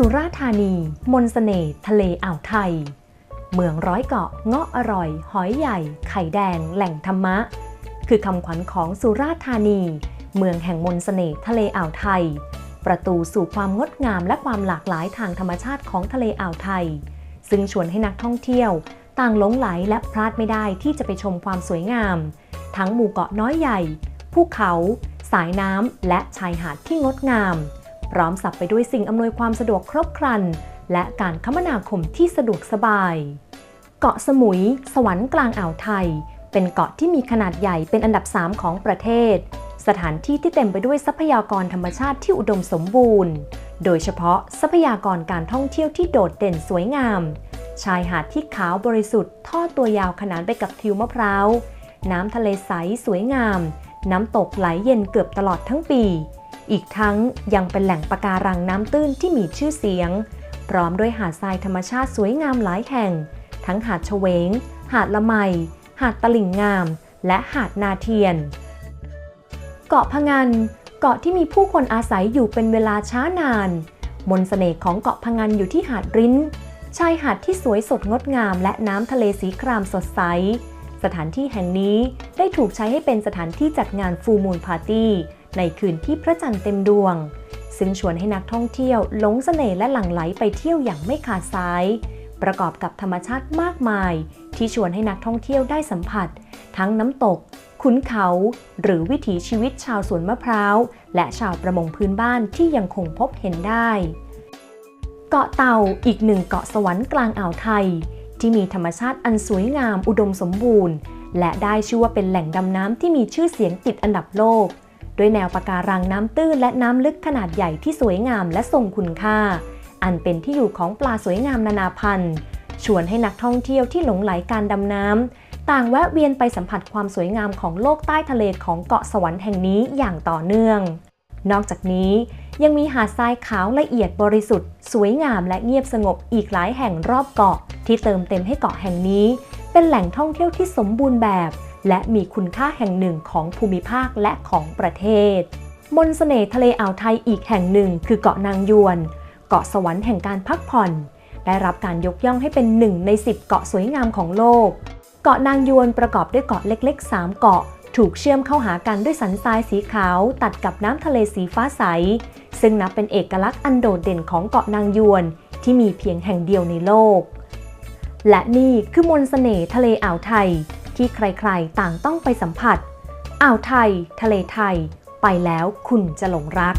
สุราธานี มนสเสน่ห์ทะเลอ่าวไทย เมืองร้อยเกาะเงาะอร่อย หอยใหญ่ ไข่แดง แหล่งธรรมะ คือคำขวัญของสุราธานี เมืองแห่งมนสเสน่ห์ทะเลอ่าวไทย ประตูสู่ความงดงามและความหลากหลายทางธรรมชาติของทะเลอ่าวไทย ซึ่งชวนให้นักท่องเที่ยว ต่างหลงไหลและพลาดไม่ได้ที่จะไปชมความสวยงาม ทั้งหมู่เกาะน้อยใหญ่ภูเขา สายน้ำและชายหาดที่งดงาม พร้อมสับไปด้วยสิ่งอำนวยความสะดวกครบครัน และการคมนาคมที่สะดวกสบาย เกาะสมุย สวรรค์กลางอ่าวไทย เป็นเกาะที่มีขนาดใหญ่เป็นอันดับ 3 ของประเทศ สถานที่ที่เต็มไปด้วยทรัพยากรธรรมชาติที่อุดมสมบูรณ์ โดยเฉพาะทรัพยากรการท่องเที่ยวที่โดดเด่นสวยงาม ชายหาดที่ขาวบริสุทธิ์ทอดตัวยาวขนานไปกับทิวมะพร้าว น้ำทะเลใสสวยงาม น้ำตกไหลเย็นเกือบตลอดทั้งปี อีกทั้งยังเป็นแหล่งปะการังน้ำตื้นที่มีชื่อเสียง พร้อมด้วยหาดทรายธรรมชาติสวยงามหลายแห่ง ทั้งหาดเฉวง หาดละไม หาดตลิ่งงาม และหาดนาเทียน เกาะพะงัน เกาะที่มีผู้คนอาศัยอยู่เป็นเวลาช้านาน มนสเสน่ห์ของเกาะพะงันอยู่ที่หาดริ้น ชายหาดที่สวยสดงดงามและน้ำทะเลสีครามสดใส สถานที่แห่งนี้ได้ถูกใช้ให้เป็นสถานที่จัดงานฟูมูลพาร์ตี้ ในคืนที่พระจันทร์เต็มดวง ซึ่งชวนให้นักท่องเที่ยวหลงเสน่ห์และหลั่งไหลไปเที่ยวอย่างไม่ขาดสาย ประกอบกับธรรมชาติมากมาย ที่ชวนให้นักท่องเที่ยวได้สัมผัส ทั้งน้ำตก ขุนเขา หรือวิถีชีวิตชาวสวนมะพร้าว และชาวประมงพื้นบ้านที่ยังคงพบเห็นได้ เกาะเต่าอีกหนึ่งเกาะสวรรค์กลางอ่าวไทย ที่มีธรรมชาติอันสวยงามอุดมสมบูรณ์ และได้ชื่อว่าเป็นแหล่งดำน้ำที่มีชื่อเสียงติดอันดับโลก ด้วยแนวปะการังน้ำตื้นและน้ำลึกขนาดใหญ่ที่สวยงามและทรงคุณค่า อันเป็นที่อยู่ของปลาสวยงามนานาพันธุ์ ชวนให้นักท่องเที่ยวที่หลงไหลการดำน้ำต่างแวะเวียนไปสัมผัสความสวยงามของโลกใต้ทะเลของเกาะสวรรค์แห่งนี้อย่างต่อเนื่อง นอกจากนี้ยังมีหาดทรายขาวละเอียดบริสุทธิ์ สวยงามและเงียบสงบอีกหลายแห่งรอบเกาะ ที่เติมเต็มให้เกาะแห่งนี้ เป็นแหล่งท่องเที่ยวที่สมบูรณ์แบบ และมีคุณค่าแห่งหนึ่งของภูมิภาคและของประเทศ มนสเสน่ห์ทะเลอ่าวไทยอีกแห่งหนึ่งคือเกาะนางยวน เกาะสวรรค์แห่งการพักผ่อน ได้รับการยกย่องให้เป็นหนึ่งใน 10 เกาะสวยงามของโลก เกาะนางยวนประกอบด้วยเกาะเล็กๆ 3 เกาะถูกเชื่อมเข้าหากันด้วยสันทรายสีขาวตัดกับน้ำทะเลสีฟ้าใส ซึ่งนับเป็นเอกลักษณ์อันโดดเด่นของเกาะนางยวน ที่มีเพียงแห่งเดียวในโลก และนี่คือมนสเสน่ห์ทะเลอ่าวไทย ที่ใครๆ ต่างต้องไปสัมผัส อ่าวไทย ทะเลไทย ไปแล้วคุณจะหลงรัก